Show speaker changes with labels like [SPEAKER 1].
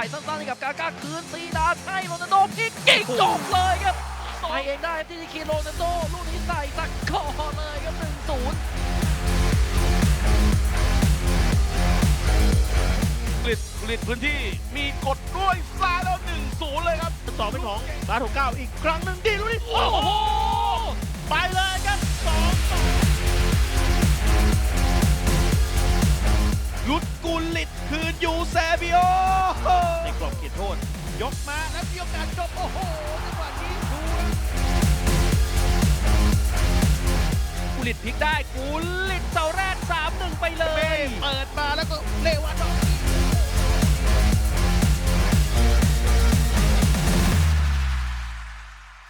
[SPEAKER 1] อาก้าคืนซีดานให้โรนัลโดยิงยิงจบเลยครับไปเองได้ที่ทีคีโรนัลโดลูกนี้ใส่สักคอเลยครับหนึ่งศูนย์
[SPEAKER 2] ผลิตผลิตพื้นที่มีกดด้วยซ้ายแล้วหนึ่งศูนย์เลยครับ
[SPEAKER 3] ต่อเป็นของลาโถเก้าอีกครั้งหนึ่งดีลุย
[SPEAKER 2] โอ้โห
[SPEAKER 3] ไปเลยครับสองสอง
[SPEAKER 2] ยุดกุลิตคืนยูเซบิโอ
[SPEAKER 3] ใน กรอบเขตโทษ ยกมาแล้วมีโอกาสจบโอ้โหจังหวะนี้ดู
[SPEAKER 1] กุลิตพลิกได้กุลิตเสาแรก3-1 ไปเลย
[SPEAKER 3] เปิดมาแล้วก็เลวันดอฟส